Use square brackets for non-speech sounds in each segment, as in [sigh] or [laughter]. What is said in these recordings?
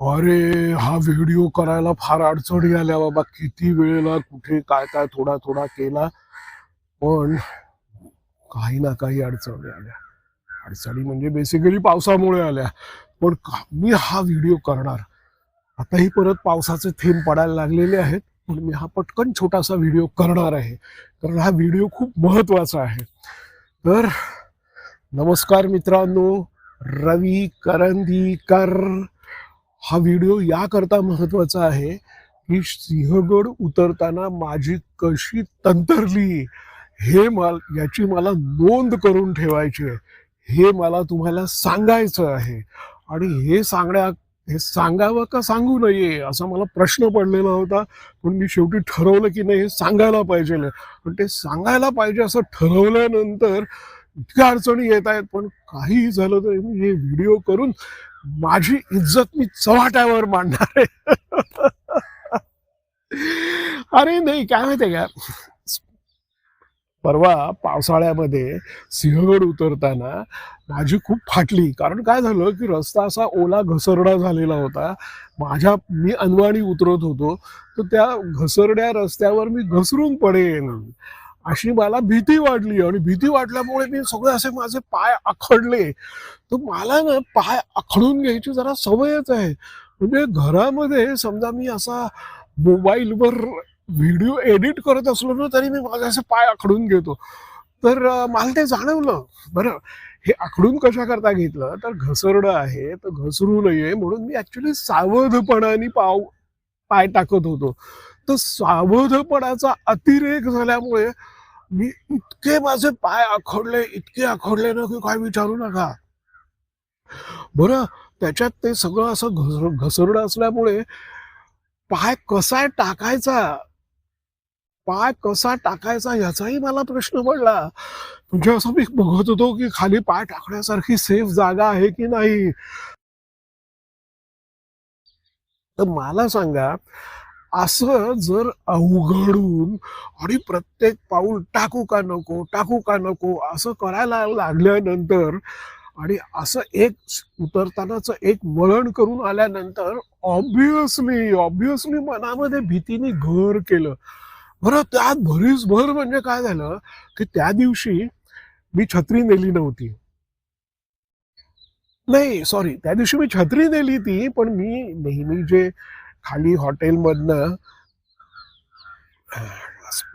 अरे हा व्हिडिओ करायला फार अडचणी आल्या बाबा. किती वेळेला कुठे काय काय थोडा थोडा केला. पण काही ना काही अडचणी आल्या. अडचणी म्हणजे बेसिकली पावसामुळे आल्या. पण मी हा व्हिडिओ करणार. आताही परत पावसाचे थेंब पडायला लागलेले आहेत. पण मी हा पटकन छोटासा व्हिडिओ करणार आहे. कारण हा व्हिडिओ खूप महत्त्वाचा आहे. तर नमस्कार मित्रांनो. रवी करंदीकर हा व्हिडिओ याकरता महत्त्वाचा आहे की सिंहगड उतरताना माझी कशी तंतरली हे mal याची मला नोंद करून ठेवायची आहे. हे मला तुम्हाला सांगायचं आहे. आणि हे सांगण्या हे सांगावं का सांगू नये असा मला प्रश्न पडलेला होता. पण मी शेवटी ठरवलं की नाही हे सांगायला पाहिजे. पण ते सांगायला पाहिजे असं ठरवल्यानंतर इतक्या अडचणी येत आहेत. पण काहीही झालं तरी मी हे व्हिडिओ करून माझी इज्जत मी चव्हाट्यावर मांडणार आहे. अरे नाही काय माहितीये का? परवा पावसाळ्यामध्ये सिंहगड उतरताना माझी खूप फाटली. कारण काय झालं की रस्ता असा ओला घसरडा झालेला होता. माझ्या मी अनवाणी उतरत होतो. तर त्या घसरड्या रस्त्यावर मी घसरून पडेन. अशी मला भीती वाटली आणि भीती वाटल्यामुळे मी सगळे असे माझे पाय आखडले. तर मला ना पाय आखडून घ्यायची जरा सवयच आहे. म्हणजे घरामध्ये समजा मी असा मोबाईलवर व्हिडिओ एडिट करत असलो ना तरी मी माझे असे पाय आखडून घेतो. तर मला ते जाणवलं. बरं हे आखडून कशा करता घेतलं? तर घसरडं आहे तर घसरू नये म्हणून मी ऍक्च्युली सावधपणाने पाव पाय टाकत होतो. तर सावधपणाचा अतिरेक झाल्यामुळे मी इतके माझे पाय आखडले इतके आखडले ना की काय विचारू नका. बरं त्याच्यात ते सगळं असं घसर घसरडं असल्यामुळे पाय कसा टाकायचा? पाय कसा टाकायचा याचाही मला प्रश्न पडला. म्हणजे असं मी बघत होतो की खाली पाय टाकण्यासारखी सेफ जागा आहे की नाही? तर मला सांगा असं जर अवघडून आणि प्रत्येक पाऊल टाकू का नको टाकू का नको असं करायला लागल्यानंतर आणि असं एक उतरतानाच एक वळण करून आल्यानंतर ऑब्विसली ऑब्विसली मनामध्ये भीतीने घर केलं. बरं त्यात भरीस भर म्हणजे काय झालं की त्या दिवशी मी छत्री नेली नव्हती. नाही सॉरी त्या दिवशी मी छत्री नेली ती पण मी नेहमी जे खाली हॉटेलमधनं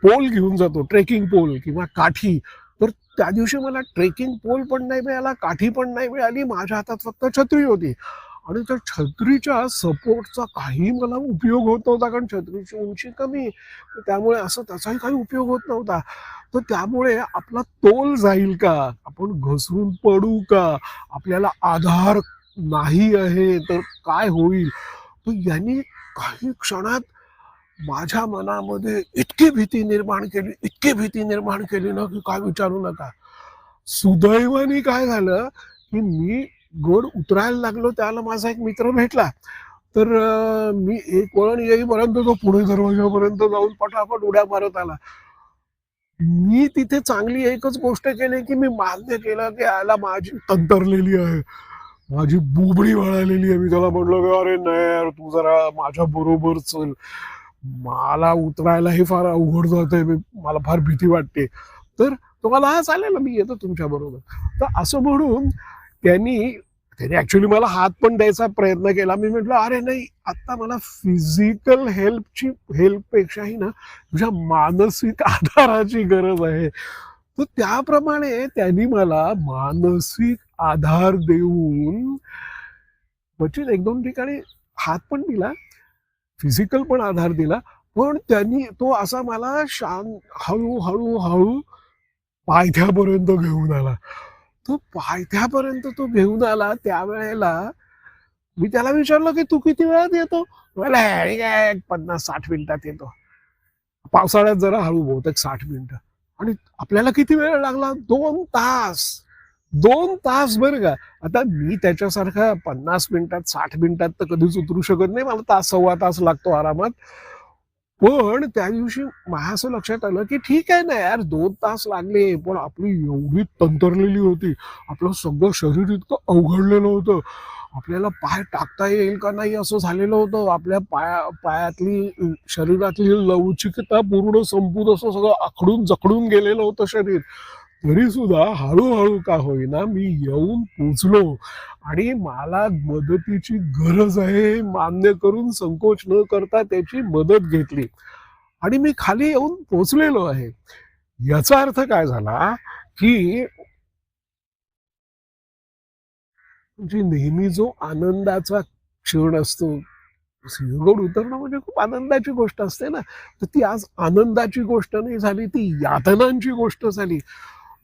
पोल घेऊन जातो ट्रेकिंग पोल किंवा काठी. तर त्या दिवशी मला ट्रेकिंग पोल पण नाही मिळाला काठी पण नाही मिळाली माझ्या हातात फक्त छत्री होती. आणि त्या छत्रीच्या सपोर्टचा काही मला उपयोग होत नव्हता कारण छत्रीची उंची कमी. त्यामुळे असं त्याचाही काही उपयोग होत नव्हता. तर त्यामुळे आपला तोल जाईल का? आपण घसरून पडू का? आपल्याला आधार नाही आहे तर काय होईल? तर यांनी काही क्षणात माझ्या मनामध्ये इतकी भीती निर्माण केली इतकी भीती निर्माण केली ना की काय विचारू नका. सुदैवाने काय झालं की मी गड उतरायला लागलो त्याला माझा एक मित्र भेटला. तर मी एक वळण येईपर्यंत तो पुणे दरवाजापर्यंत जाऊन पटापट उड्या मारत आला. मी तिथे चांगली एकच गोष्ट केली की मी मान्य केलं की याला माझी तंतरलेली आहे. माझी बुबडी वळालेली आहे. मी त्याला म्हटलं की अरे नाही यार तू जरा माझ्या बरोबर चल. मला उतरायलाही फार अवघड जात आहे मला फार भीती वाटते. तर तुम्हाला हा चालेल मी येतो तुमच्या बरोबर. तर असं म्हणून त्यांनी त्याने ऍक्च्युली मला हात पण द्यायचा प्रयत्न केला. मी म्हटलं अरे नाही आता मला फिजिकल हेल्पची हेल्पपेक्षाही ना तुझ्या मानसिक आधाराची गरज आहे. तर त्याप्रमाणे त्यांनी मला मानसिक आधार देऊन म्हणजे एक दोन ठिकाणी हात पण दिला फिजिकल पण आधार दिला पण त्यांनी तो असा मला शांत हळू हळू हळू पायथ्यापर्यंत घेऊन आला. तो पायथ्यापर्यंत तो घेऊन आला त्यावेळेला मी त्याला विचारलं की तू किती वेळात येतो? मला काय पन्नास साठ मिनिटात येतो. पावसाळ्यात जरा हळू बहुतेक साठ मिनिटं. आणि आपल्याला किती वेळ लागला? दोन तास. दोन तास बरं का. आता मी त्याच्यासारखा पन्नास मिनिटात साठ मिनिटात तर कधीच उतरू शकत नाही. मला तास सव्वा तास लागतो आरामात. पण त्या दिवशी मला असं लक्षात आलं की ठीक आहे ना यार दोन तास लागले पण आपली एवढी तंतरलेली होती. आपलं सगळं शरीर इतकं अवघडलेलं होतं. आपल्याला पाय टाकता येईल का नाही असं झालेलं होतं. आपल्या पाया पायातली शरीरातली लवचिकता पूर्ण संपूर्ण असं सगळं आखडून जखडून गेलेलं होतं शरीर. तरी सुद्धा हळूहळू का होईना मी येऊन पोचलो. आणि मला मदतीची गरज आहे मान्य करून संकोच न करता त्याची मदत घेतली. आणि मी खाली येऊन पोचलेलो आहे. याचा अर्थ काय झाला की म्हणजे नेहमी जो आनंदाचा क्षण असतो सिंहगड उतरणं म्हणजे खूप आनंदाची गोष्ट असते ना. तर ती आज आनंदाची गोष्ट नाही झाली ती यातनांची गोष्ट झाली.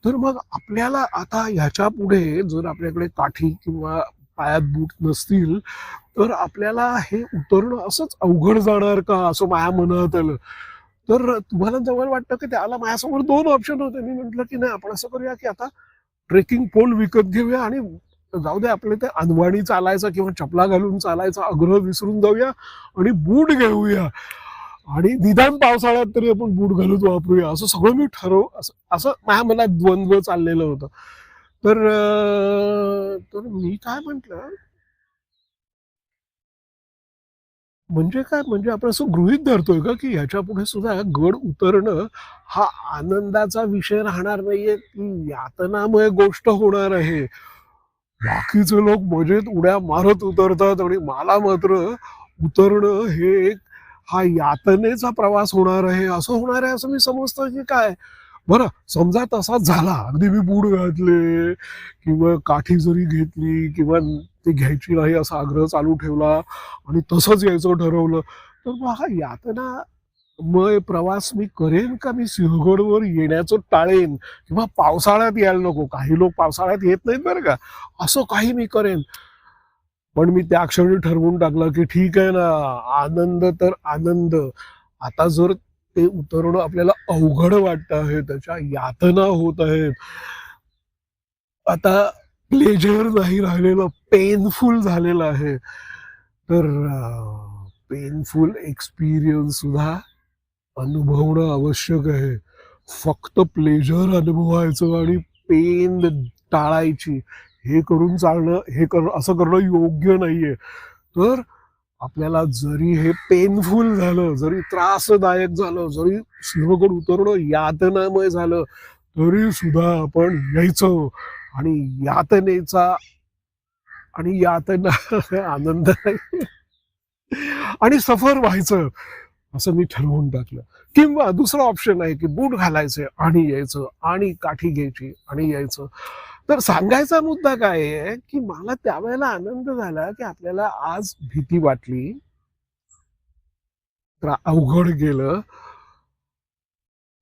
तर मग आपल्याला आता ह्याच्या पुढे जर आपल्याकडे काठी किंवा पायात बूट नसतील तर आपल्याला हे उतरणं असंच अवघड जाणार का? असं माया मनात आलं. तर तुम्हाला जवळ वाटतं की त्याला माझ्यासमोर दोन ऑप्शन होते. मी म्हटलं की नाही आपण असं करूया की आता ट्रेकिंग पोल विकत घेऊया आणि जाऊ दे आपले ते अनवाणी चालायचा किंवा चपला घालून चालायचा आग्रह विसरून जाऊया आणि बूट घेऊया. आणि निदान पावसाळ्यात तरी आपण बूट घालून वापरूया. असं सगळं मी ठरव असं असं माझ्या मनात द्वंद्व चाललेलं होतं. तर तर मी काय म्हंटल? म्हणजे काय? म्हणजे आपण असं गृहित धरतोय का? की ह्याच्या पुढे सुद्धा गड उतरणं हा आनंदाचा विषय राहणार नाहीये. ती यातनामुळे गोष्ट होणार आहे. बाकीचे लोक मजेत उड्या मारत उतरतात आणि मला मात्र उतरणं हे एक हा यातनेचा प्रवास होणार आहे. असं होणार आहे असं मी समजतो की काय? बरं समजा तसाच झाला. अगदी मी बूड घातले किंवा काठी जरी घेतली किंवा ते घ्यायची नाही असा आग्रह चालू ठेवला आणि तसंच यायचं ठरवलं. तर मग हा यातना मय प्रवास मी करेन का? मी सिंहगडवर येण्याचं टाळेन. किंवा पावसाळ्यात यायला नको. काही लोक पावसाळ्यात येत नाहीत बरं का. असं काही मी करेन. पण मी त्या क्षणी ठरवून टाकलं की ठीक आहे ना. आनंद तर आनंद. आता जर ते उतरणं आपल्याला अवघड वाटत आहे त्याच्या यातना होत आहेत. आता प्लेजर नाही राहिलेलं पेनफुल झालेलं आहे. तर पेनफुल एक्सपिरियन्स सुद्धा अनुभवणं आवश्यक आहे. फक्त प्लेजर अनुभवायचं आणि पेन टाळायची हे करून चालणं हे कर असं करणं योग्य नाहीये. तर आपल्याला जरी हे पेनफुल झालं जरी त्रासदायक झालं जरी सिंहगड उतरणं यातनामय झालं तरी सुद्धा आपण यायचं आणि यातनेचा आणि यातना [laughs] आनंद आणि सफर व्हायचं. असं मी ठरवून टाकलं. किंवा दुसरा ऑप्शन आहे की बूट घालायचे आणि यायचं आणि काठी घ्यायची आणि यायचं. तर सांगायचा मुद्दा काय आहे की मला त्यावेळेला आनंद झाला की आपल्याला आज भीती वाटली. तर अवघड गेलं.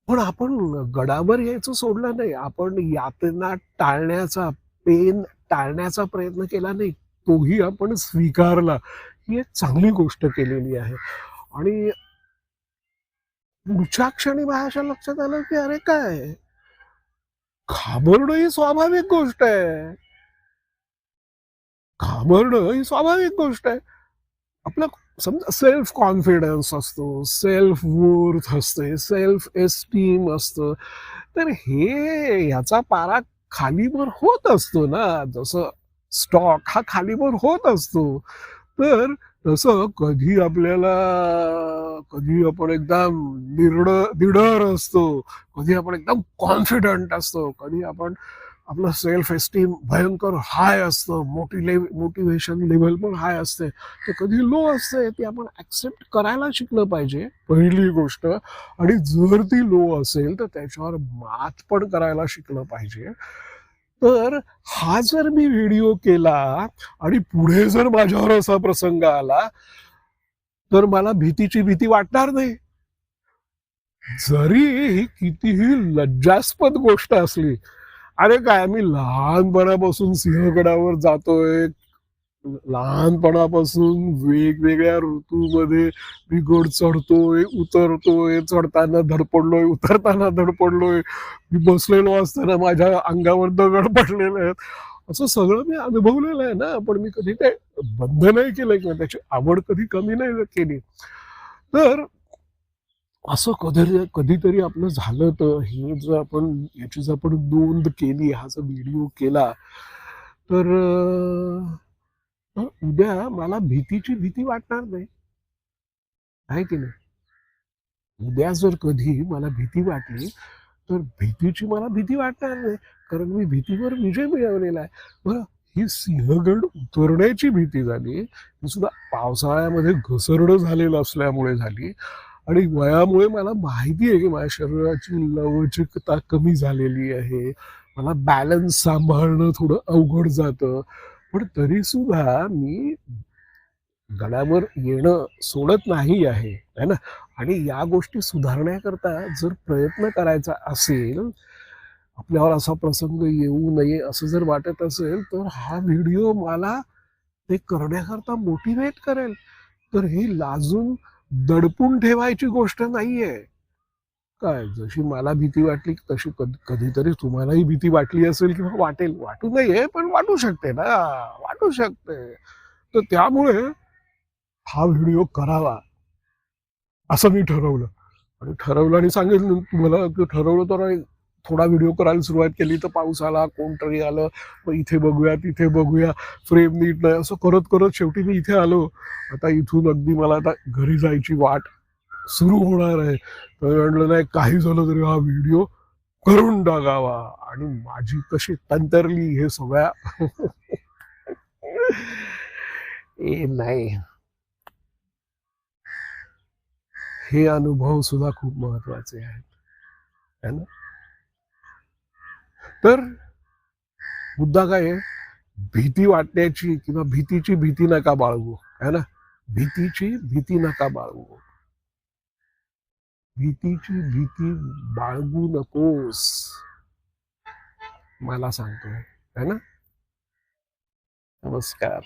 पण आपण गडावर यायचं सोडलं नाही. आपण यातना टाळण्याचा पेन टाळण्याचा प्रयत्न केला नाही. तोही आपण स्वीकारला. ही एक चांगली गोष्ट केलेली आहे. आणि पुढच्या क्षणी माझ्या लक्षात आलं की अरे काय? घाबरणं ही स्वाभाविक गोष्ट आहे. घाबरणं ही स्वाभाविक गोष्ट आहे. आपलं समजा सेल्फ कॉन्फिडन्स असतो सेल्फ वर्थ असते सेल्फ एस्टीम असतं. तर हे ह्याचा पारा खालीवर होत असतो ना. जसं स्टॉक हा खालीवर होत असतो. तर तसं कधी आपल्याला कधी आपण एकदम निर्ड निडर असतो कधी आपण एकदम कॉन्फिडंट असतो कधी आपण आपलं सेल्फ एस्टीम भयंकर हाय असतं मोटी ले मोटिवेशन लेवल पण हाय असते. तर कधी लो असते ती आपण ऍक्सेप्ट करायला शिकलं पाहिजे पहिली गोष्ट. आणि जर ती लो असेल तर त्याच्यावर मात पण करायला शिकलं पाहिजे. तर हा जर मी व्हिडिओ केला आणि पुढे जर माझ्यावर असा प्रसंग आला तर मला भीतीची भीती वाटणार नाही. जरी ही कितीही लज्जास्पद गोष्ट असली अरे काय मी लहानपणापासून सिंहगडावर जातोय लहानपणापासून वेगवेगळ्या ऋतूमध्ये मी गड चढतोय उतरतोय चढताना धडपडलोय उतरताना धडपडलोय मी बसलेलो असताना माझ्या अंगावर दगड पडलेले आहेत. असं सगळं मी अनुभवलेलं आहे ना. पण मी कधी ते बंद नाही केलं किंवा त्याची आवड कधी कमी नाही केली. तर असं कधी कधीतरी आपलं झालं तर हे जर आपण याची जर आपण नोंद केली हा जर व्हिडिओ केला तर तर उद्या मला भीतीची भीती वाटणार नाही. आहे की नाही? उद्या जर कधी मला भीती वाटली तर भीतीची मला भीती वाटणार नाही. कारण मी भीतीवर विजय मिळवलेला आहे. बरं ही सिंहगड उतरण्याची भीती झाली. ही सुद्धा पावसाळ्यामध्ये घसरडं झालेलं असल्यामुळे झाली. आणि वयामुळे मला माहिती आहे की माझ्या शरीराची लवचिकता कमी झालेली आहे. मला बॅलन्स सांभाळणं थोडं अवघड जातं. पण तरी सुद्धा मी गडावर येणं सोडत नाही आहे है ना? आणि या गोष्टी सुधारण्याकरता जर प्रयत्न करायचा असेल आपल्यावर असा प्रसंग येऊ नये असं जर वाटत असेल तर हा व्हिडिओ मला ते करण्याकरता मोटिवेट करेल. तर ही लाजून दडपून ठेवायची गोष्ट नाहीये. काय जशी मला भीती वाटली तशी कधी कधीतरी तुम्हालाही भीती वाटली असेल किंवा वाटेल. वाटू नये पण वाटू शकते ना. वाटू शकते. तर त्यामुळे हा व्हिडिओ करावा असं मी ठरवलं. आणि ठरवलं आणि सांगितलं तुम्हाला ठरवलं तर थोडा व्हिडिओ करायला सुरुवात केली तर पाऊस आला कोणतरी आलं मग इथे बघूया तिथे बघूया फ्रेम नीट नाही असं करत करत शेवटी मी इथे आलो. आता इथून अगदी मला आता घरी जायची वाट सुरू होणार आहे. तर म्हटलं नाही काही झालं तरी हा व्हिडिओ करून टाकावा. आणि माझी कशी तंतरली हे सगळ्या [laughs] ए नाही. हे अनुभव सुद्धा खूप महत्त्वाचे आहेत. है ना? तर मुद्दा काय आहे? भीती वाटण्याची किंवा भीतीची भीती नका बाळगू. है ना? भीतीची भीती नका बाळगू. भीतीची भीती बाळगू नकोस. मला सांगतो है ना? नमस्कार.